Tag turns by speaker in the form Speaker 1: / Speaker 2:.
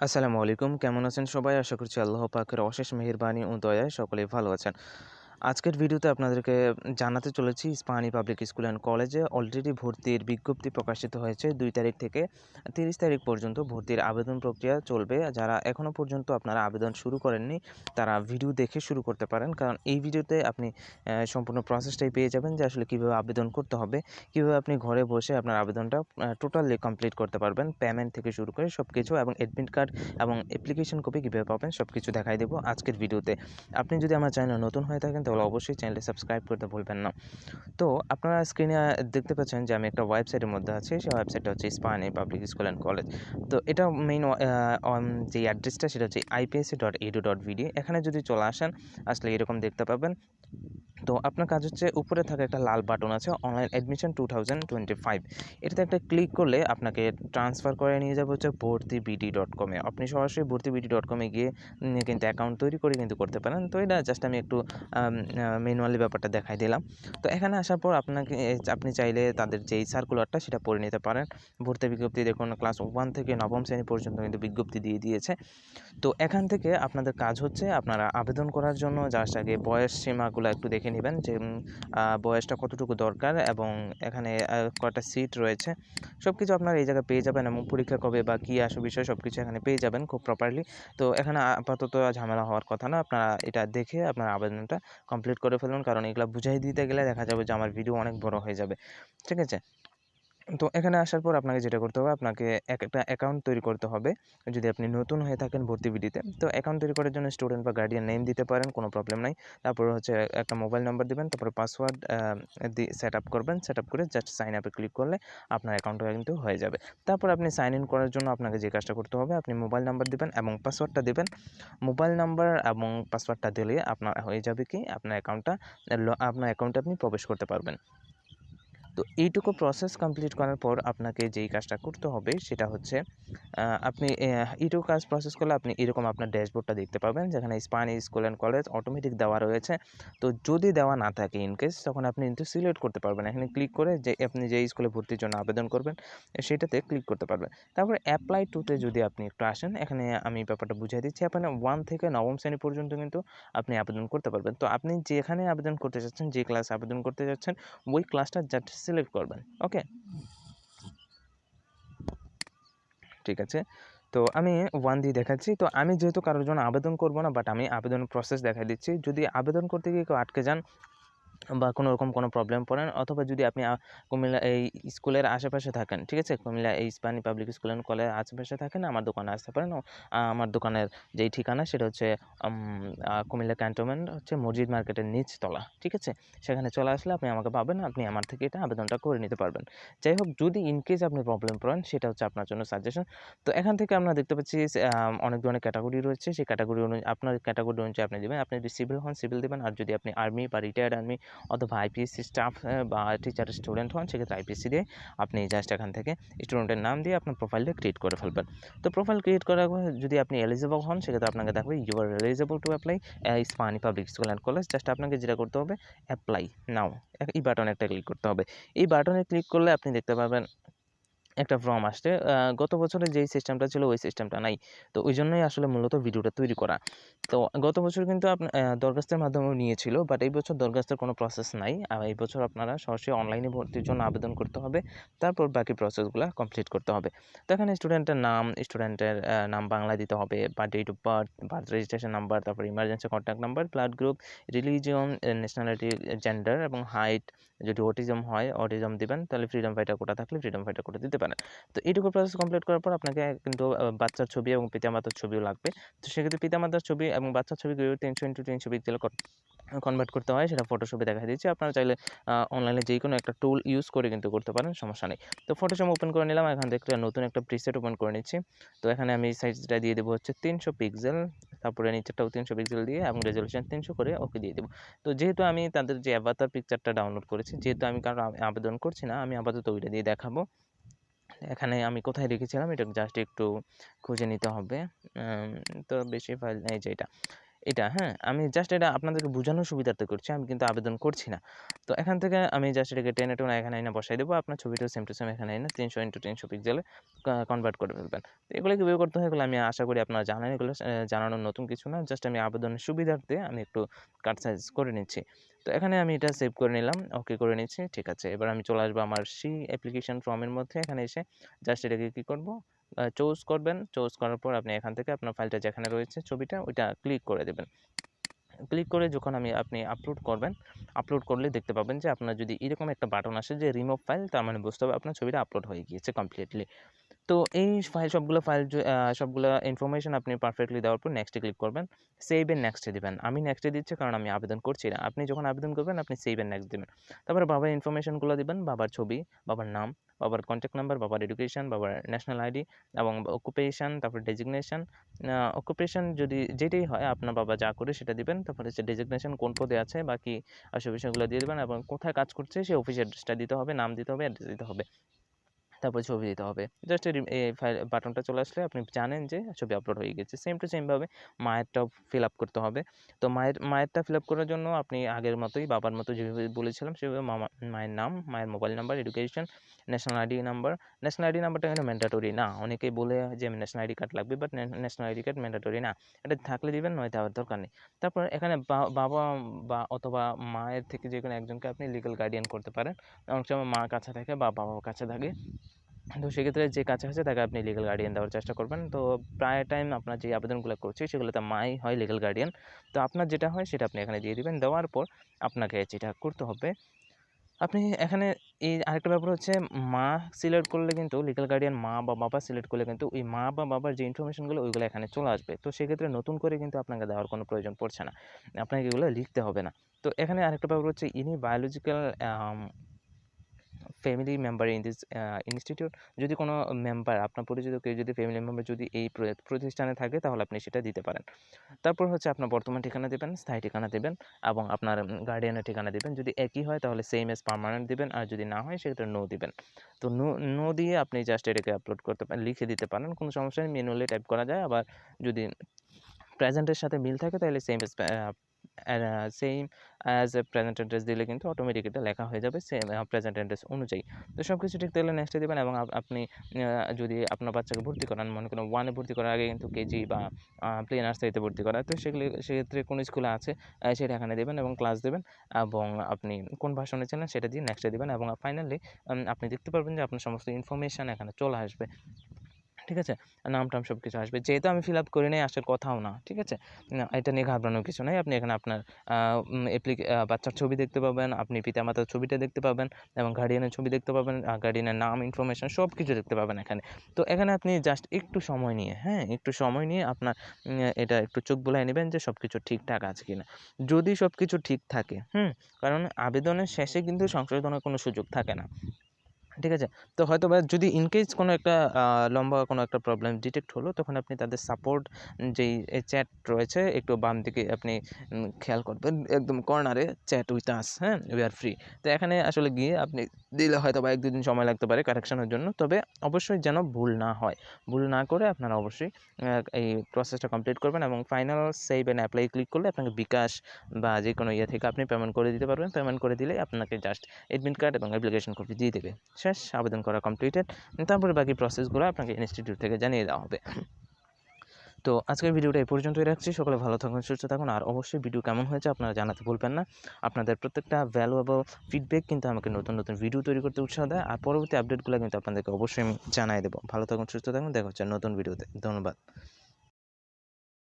Speaker 1: আসসালামু আলাইকুম। কেমন আছেন সবাই? আশা করছি আল্লাহ পাকের অশেষ মেহরবানি ও দয়ায় সকলেই ভালো আছেন। আজকের ভিডিওতে আপনাদেরকে জানাতে চলেছি ইস্পাহানি পাবলিক স্কুল অ্যান্ড কলেজে অলরেডি ভর্তির বিজ্ঞপ্তি প্রকাশিত হয়েছে। দুই তারিখ থেকে তিরিশ তারিখ পর্যন্ত ভর্তির আবেদন প্রক্রিয়া চলবে। যারা এখনও পর্যন্ত আপনারা আবেদন শুরু করেননি, তারা ভিডিও দেখে শুরু করতে পারেন। কারণ এই ভিডিওতে আপনি সম্পূর্ণ প্রসেসটাই পেয়ে যাবেন যে আসলে কীভাবে আবেদন করতে হবে। কীভাবে আপনি ঘরে বসে আপনার আবেদনটা টোটালি কমপ্লিট করতে পারবেন। পেমেন্ট থেকে শুরু করে সব কিছু এবং অ্যাডমিট কার্ড এবং অ্যাপ্লিকেশন কপি কীভাবে পাবেন সব কিছু দেখাই দেবো আজকের ভিডিওতে। আপনি যদি আমার চ্যানেল নতুন হয়ে থাকেন তাহলে অবশ্যই চ্যানেলটি সাবস্ক্রাইব করতে ভুলবেন না। তো আপনারা স্ক্রিনে দেখতে পাচ্ছেন যে আমি একটা ওয়েবসাইটের মধ্যে আছি, সেই ওয়েবসাইটটা হচ্ছে Ispahani public school and college তো এটা মেইন যে অ্যাড্রেসটা সেটা হচ্ছে IPSC dot edu dot BD এখানে যদি চলে আসেন, আসলে এরকম দেখতে পাবেন। তো আপনার কাজ হচ্ছে উপরে থাকা একটা লাল বাটন আছে online admission two thousand twenty five এটাতে একটা ক্লিক করলে আপনাকে ট্রান্সফার করে নিয়ে যাবে হচ্ছে ভর্তি বিডি ডট কমে আপনি সরাসরি ভর্তি বিডি ডট কমে গিয়ে কিন্তু অ্যাকাউন্ট তৈরি করে কিন্তু করতে পারেন। তো এটা জাস্ট আমি একটু ম্যানুয়ালি ব্যাপারটা দেখাই দিলাম। তো এখানে আসার পর আপনাকে আপনি চাইলে তাদের যেই সার্কুলারটা সেটা পড়ে নিতে পারেন। ভর্তি বিজ্ঞপ্তি দেখুন ক্লাস ওয়ান থেকে নবম শ্রেণি পর্যন্ত কিন্তু বিজ্ঞপ্তি দিয়ে দিয়েছে। তো এখান থেকে আপনাদের কাজ হচ্ছে আপনারা আবেদন করার জন্য যার আগে বয়স সীমাগুলো একটু দেখে নেবেন যে বয়সটা কতটুকু দরকার এবং এখানে কটা সিট রয়েছে। সব কিছু আপনারা এই জায়গায় পেয়ে যাবেন এবং পরীক্ষা কবে বা কী আসো বিষয় সব কিছু এখানে পেয়ে যাবেন খুব প্রপারলি তো এখানে আপাতত ঝামেলা হওয়ার কথা না। আপনারা এটা দেখে আপনার আবেদনটা কমপ্লিট করে ফেলুন। কারণ এগুলো বুঝাই দিতে গেলে দেখা যাবে যে আমার ভিডিও অনেক বড় হয়ে যাবে। ঠিক আছে? তো এখানে আসার পর আপনাকে যেটা করতে হবে আপনাকে এক একটা অ্যাকাউন্ট তৈরি করতে হবে। যদি আপনি নতুন হয়ে থাকেন ভর্তি বিডিতে তো অ্যাকাউন্ট তৈরি করার জন্য স্টুডেন্ট বা গার্ডিয়ান নেম দিতে পারেন কোনো প্রবলেম নাই। তারপর হচ্ছে একটা মোবাইল নাম্বার দিবেন তারপরে পাসওয়ার্ড দিয়ে সেট আপ করবেন সেট আপ করে জাস্ট সাইন আপে ক্লিক করলে আপনার অ্যাকাউন্টটা কিন্তু হয়ে যাবে। তারপর আপনি সাইন ইন করার জন্য আপনাকে যে কাজটা করতে হবে আপনি মোবাইল নাম্বার দেবেন এবং পাসওয়ার্ডটা দিবেন। মোবাইল নাম্বার এবং পাসওয়ার্ডটা দিলে আপনার হয়ে যাবে কি আপনার অ্যাকাউন্টটা আপনার অ্যাকাউন্টে আপনি প্রবেশ করতে পারবেন। তো এইটুকু প্রসেস কমপ্লিট করার পর আপনাকে যেই কাজটা করতে হবে সেটা হচ্ছে আপনি এইটুকু কাজ প্রসেস করলে আপনি এরকম আপনার ড্যাশবোর্ডটা দেখতে পাবেন যেখানে Ispahani school and college automatic দেওয়া রয়েছে। তো যদি দেওয়া না থাকে ইন কেস তখন আপনি কিন্তু সিলেক্ট করতে পারবেন। এখানে ক্লিক করে যে আপনি যেই স্কুলে ভর্তির জন্য আবেদন করবেন, সেটাতে ক্লিক করতে পারবেন। তারপরে অ্যাপ্লাই টুতে যদি আপনি একটু আসেন, এখানে আমি ব্যাপারটা বুঝিয়ে দিচ্ছি আপনার ওয়ান থেকে নবম শ্রেণি পর্যন্ত কিন্তু আপনি আবেদন করতে পারবেন। তো আপনি যেখানে আবেদন করতে চাচ্ছেন যে ক্লাস আবেদন করতে যাচ্ছেন, ওই ক্লাসটা জাস্ট সিলেক্ট করবেন ওকে ঠিক আছে? তো আমি ওয়ান দিয়ে দেখাচ্ছি। তো আমি যেহেতু কারোর জন্য আবেদন করব না বাট আমি আবেদন প্রসেস দেখাই দিচ্ছি। যদি আবেদন করতে গিয়ে কেউ আটকে যান বা কোনো রকম কোনো প্রবলেম পড়েন অথবা যদি আপনি কুমিল্লা এই স্কুলের আশেপাশে থাকেন, ঠিক আছে? কুমিল্লা এই ইস্পানি পাবলিক স্কুল অ্যান্ড কলেজের আশেপাশে থাকেন, আমার দোকানে আসতে পারেন। আমার দোকানের যেই ঠিকানা সেটা হচ্ছে কুমিল্লা ক্যান্টনমেন্ট, হচ্ছে মসজিদ মার্কেটের নিচতলা, ঠিক আছে? সেখানে চলে আসলে আপনি আমাকে পাবেন, আপনি আমার থেকে এটা আবেদনটা করে নিতে পারবেন। যাই হোক, যদি ইনকেস আপনি প্রবলেম পড়েন, সেটা হচ্ছে আপনার জন্য সাজেশন তো এখান থেকে আমরা দেখতে পাচ্ছি অনেক ধরনের ক্যাটাগরি রয়েছে, সেই ক্যাটাগরি অনুযায়ী আপনার ক্যাটাগরি অনুযায়ী আপনি দেবেন, আপনি যদি সিভিল হন সিভিল দেবেন, আর যদি আপনি আর্মি বা রিটায়ার্ড আর্মি অথবা আইপিএসসি স্টাফ বা টিচার স্টুডেন্ট হন, সেক্ষেত্রে আইপিএসসি দিয়ে আপনি জাস্ট এখান থেকে স্টুডেন্টের নাম দিয়ে আপনার প্রোফাইলটা ক্রিয়েট করে ফেলবেন। তো প্রোফাইল ক্রিয়েট করার যদি আপনি এলিজিবল হন, সেক্ষেত্রে আপনাকে দেখবে you are eligible to apply Ispahani public school and college just আপনাকে যেটা করতে হবে অ্যাপ্লাই নাও এই বাটনে একটা ক্লিক করতে হবে। এই বাটনে ক্লিক করলে আপনি দেখতে পাবেন একটা ফর্ম আসছে। গত বছরে যেই সিস্টেমটা ছিল, ওই সিস্টেমটা নাই। তো ওই জন্যই আসলে মূলত ভিডিওটা তৈরি করা। তো গত বছর কিন্তু আপনার দরখাস্তের মাধ্যমেও নিয়েছিল বাট এই বছর দরখাস্তের কোনো প্রসেস নাই। আর এই বছর আপনারা সরাসরি অনলাইনে ভর্তির জন্য আবেদন করতে হবে। তারপর বাকি প্রসেসগুলো কমপ্লিট করতে হবে। তো এখানে স্টুডেন্টের নাম স্টুডেন্টের নাম বাংলা দিতে হবে বা date of birth birth registration number তারপর emergency contact number blood group religion nationality gender এবং হাইট যদি অটিজম হয় অটিজম দিবেন, তাহলে ফ্রিডম ফাইটার কোটা থাকলে ফ্রিডম ফাইটার কোটা দিতে পারেন। তো এইটুকু প্রসেস কমপ্লিট করার পর আপনাকে কিন্তু বাচ্চার ছবি এবং পিতামাতার ছবিও লাগবে। তো সেক্ষেত্রে পিতামাতার ছবি এবং বাচ্চার ছবি তিনশো ইন্টু তিনশো পিক্সেল কনভার্ট করতে হয়, সেটা ফটোশপে দেখা দিচ্ছি আপনারা চাইলে অনলাইনে যে কোনো একটা টুল ইউজ করে কিন্তু করতে পারেন, সমস্যা নেই। তো ফটোশপ ওপেন করে নিলাম, এখান থেকে নতুন একটা প্রিসেট ওপেন করে নিচ্ছি। তো এখানে আমি সাইজটা দিয়ে দেবো হচ্ছে তিনশো পিক্সেল তারপরে নিচেরটাও তিনশো পিক্সেল দিয়ে এবং রেজলিউশন তিনশো করে ওকে দিয়ে দেবো। তো যেহেতু আমি তাদের যে অ্যাভাতার পিকচারটা ডাউনলোড করেছি, যেহেতু আমি কারও আবেদন করছি না, আমি আপাতত ওইটা দিয়ে দেখাবো। এখানে আমি কোথায় রেখেছিলাম? এটা জাস্ট একটু খুঁজে নিতে হবে। তো বেশি ফাইল এই যে এটা। এটা হ্যাঁ? আমি জাস্ট এটা আপনাদেরকে বোঝানোর সুবিধার্থে করছি, আমি কিন্তু আবেদন করছি না। তো এখান থেকে আমি জাস্ট এটাকে টেনে টেনে এখানে এনে বসাই দেবো, আপনার ছবিটাও সেম টু সেম এখানে এনে তিনশো ইন্টু তিনশো পিক্সেলে কনভার্ট করে ফেলবেন। তো এগুলো কীভাবে করতে হয় এগুলো আমি আশা করি আপনারা জানেন, এগুলো জানানোর নতুন কিছু না জাস্ট আমি আবেদনের সুবিধার্থে আমি একটু কাট সাইজ করে নিচ্ছি। তো এখানে আমি এটা সেভ করে নিলাম ওকে করে নিচ্ছি, ঠিক আছে। এবার আমি চলে আসব আমার সি অ্যাপ্লিকেশন ফর্মের মধ্যে, এখানে এসে জাস্ট এটাকে কী করব চুজ করবেন। চুজ করার পর আপনি এখান থেকে আপনার ফাইলটা যেখানে রয়েছে ছবিটা, ওইটা ক্লিক করে দেবেন। ক্লিক করে যখন আমি, আপনি আপলোড করবেন আপলোড করলে দেখতে পাবেন যে আপনার যদি এরকম একটা বাটন আসে যে রিমুভ ফাইল তার মানে বুঝতে হবে আপনার ছবিটা আপলোড হয়ে গিয়েছে কমপ্লিটলি তো এই ফাইল সবগুলো ফাইল সবগুলো ইনফরমেশন আপনি পারফেক্টলি দেওয়ার পর নেক্সটে ক্লিক করবেন সেভ এন্ড নেক্সটে দিবেন। আমি নেক্সটে দিচ্ছি কারণ আমি আবেদন করছি না। আপনি যখন আবেদন করবেন, আপনি সেভ এন্ড নেক্সট দেবেন। তারপরে বাবার ইনফরমেশনগুলো দিবেন, বাবার ছবি, বাবার নাম, বাবার কন্ট্যাক্ট নাম্বার বাবার এডুকেশন বাবার ন্যাশনাল আইডি এবং অকুপেশন তারপর ডেজিগনেশন অকুপেশন যদি যেটাই হয়, আপনার বাবা যা করে সেটা দিবেন। তারপরে হচ্ছে ডেজিগনেশন কোন পদে আছে, বাকি বিষয়গুলো দিয়ে দেবেন এবং কোথায় কাজ করছে সেই অফিস অ্যাড্রেসটা দিতে হবে, নাম দিতে হবে অ্যাড্রেস দিতে হবে। তারপর ছবি দিতে হবে। জাস্ট এই ফাইল বাটনটা চলে আসলে আপনি জানেন যে ছবি আপলোড হয়ে গেছে। সেম টু সেমভাবে মায়েরটাও ফিল আপ করতে হবে। তো মায়ের, মায়েরটা ফিল আপ করার জন্য আপনি আগের মতোই, বাবার মতো যেভাবে বলেছিলাম সেভাবে মামা, মায়ের নাম, মায়ের mobile number education national ID number national ID নাম্বারটা এখানে ম্যান্ডাটরি না। অনেকেই বলে যে ন্যাশনাল আইডি কার্ড লাগবে but national ID card mandatory না। এটা থাকলে দিবেন নয় দেওয়ার দরকার নেই। তারপর এখানে বাবা বা অথবা মায়ের থেকে যে কোনো একজনকে আপনি লিগাল গার্ডিয়ান করতে পারেন। অনেক সময় মা কাছে থাকে বা বাবার কাছে থাকে। তো সেক্ষেত্রে যে কাছে আছে তাকে আপনি লিগাল গার্ডিয়ান দেওয়ার চেষ্টা করবেন। তো প্রায় টাইম আপনার যে আবেদনগুলো করছে সেগুলোতে মাই হয় লিগাল গার্ডিয়ান তো আপনার যেটা হয় সেটা আপনি এখানে দিয়ে দেবেন। দেওয়ার পর আপনাকে যেটা করতে হবে, আপনি এখানে এই আরেকটা ব্যাপার হচ্ছে মা সিলেক্ট করলে কিন্তু লিগাল গার্ডিয়ান মা বা বাবা সিলেক্ট করলে কিন্তু ওই মা বা বাবার যে ইনফরমেশনগুলো ওইগুলো এখানে চলে আসবে। তো সেক্ষেত্রে নতুন করে কিন্তু আপনাকে দেওয়ার কোনো প্রয়োজন পড়ছে না। আপনাকে এগুলো লিখতে হবে না। তো এখানে আরেকটা ব্যাপার হচ্ছে ইনি biological family member in this institute যদি কোনো মেম্বার আপনার পরিচিত কেউ যদি ফ্যামিলি মেম্বার যদি এই প্রতিষ্ঠানে থাকে, তাহলে আপনি সেটা দিতে পারেন। তারপর হচ্ছে আপনার বর্তমান ঠিকানা দেবেন, স্থায়ী ঠিকানা দেবেন এবং আপনার গার্ডিয়ানের ঠিকানা দেবেন। যদি একই হয়, তাহলে সেম এস পার্মানেন্ট দেবেন আর যদি না হয়, সেক্ষেত্রে নো দিবেন। তো নো নো দিয়ে আপনি জাস্ট এটাকে আপলোড করতে পারেন, লিখে দিতে পারেন, কোনো সমস্যা নেই ম্যানুয়ালি টাইপ করা যায়। আবার যদি প্রেজেন্টের সাথে মিল থাকে, তাহলে same as same as present address দিলে কিন্তু অটোমেটিক এটা লেখা হয়ে যাবে সেম প্রেজেন্ট অ্যাড্রেস অনুযায়ী। তো সব কিছু ঠিক তাহলে নেক্সটে দেবেন এবং আপনি যদি আপনার বাচ্চাকে ভর্তি করান, মনে করেন ওয়ানে ভর্তি করার আগে কিন্তু কেজি বা প্লে নার্সারিতে ভর্তি করা, তো সেগুলি, সেক্ষেত্রে কোন স্কুলে আছে সেটা এখানে দেবেন এবং ক্লাস দেবেন এবং আপনি কোন ভাষণে ছিলেন সেটা দিয়ে নেক্সটে দেবেন এবং ফাইনালি আপনি দেখতে পারবেন যে আপনার সমস্ত ইনফরমেশান এখানে চলে আসবে। ঠিক আছে? নাম টাম সব কিছু আসবে। যেহেতু আমি ফিল আপ করি নিয়ে আসার কথাও না, ঠিক আছে? এটা নিয়ে ঘাবড়ানোর কিছু নেই। আপনি এখানে আপনার অ্যাপ্লিকে বাচ্চার ছবি দেখতে পাবেন, আপনি পিতামাতার ছবিটা দেখতে পাবেন এবং গার্ডিয়ানের ছবি দেখতে পাবেন গার্ডিয়ানের নাম ইনফরমেশন সব কিছু দেখতে পাবেন এখানে। তো এখানে আপনি জাস্ট একটু সময় নিয়ে হ্যাঁ একটু সময় নিয়ে আপনার এটা একটু চোখ বুলাই নেবেন যে সব কিছু ঠিকঠাক আছে কিনা। যদি সব কিছু ঠিক থাকে, হুম, কারণ আবেদনের শেষে কিন্তু সংশোধনের কোনো সুযোগ থাকে না। ঠিক আছে? তো হয়তো বা যদি ইনকেস কোনো একটা লম্বা কোনো একটা প্রবলেম ডিটেক্ট হলো, তখন আপনি তাদের সাপোর্ট যেই চ্যাট রয়েছে, একটু বাম দিকে আপনি খেয়াল করবেন, একদম কর্নারে চ্যাট উইথ আস হ্যাঁ? উই আর ফ্রি তো এখানে আসলে গিয়ে আপনি দিলে হয়তো বা এক, দুদিন সময় লাগতে পারে কারেকশনের জন্য, তবে অবশ্যই যেন ভুল না হয়। ভুল না করে আপনারা অবশ্যই এই প্রসেসটা কমপ্লিট করবেন এবং final save and apply click করলে আপনাকে বিকাশ বা যে কোনো ইয়ে থেকে আপনি পেমেন্ট করে দিতে পারবেন। পেমেন্ট করে দিলে আপনাকে জাস্ট এডমিট কার্ড এবং অ্যাপ্লিকেশন কপি দিয়ে দেবে। শেষ, আবেদন করা কমপ্লিটেড তারপরে বাকি প্রসেসগুলো আপনাকে ইনস্টিটিউট থেকে জানিয়ে দেওয়া হবে। তো আজকের ভিডিওটা এই পর্যন্তই রাখছি, সকলে ভালো থাকুন, সুস্থ থাকুন, আর অবশ্যই ভিডিও কেমন হয়েছে আপনারা জানাতে ভুলবেন না। আপনাদের প্রত্যেকটা ভ্যালুয়েবল ফিডব্যাক কিন্তু আমাকে নতুন নতুন ভিডিও তৈরি করতে উৎসাহ দেয়, আর পরবর্তী আপডেটগুলো কিন্তু আপনাদেরকে অবশ্যই আমি জানাই দেবো। ভালো থাকুন, সুস্থ থাকুন, দেখা হচ্ছে নতুন ভিডিওতে ধন্যবাদ।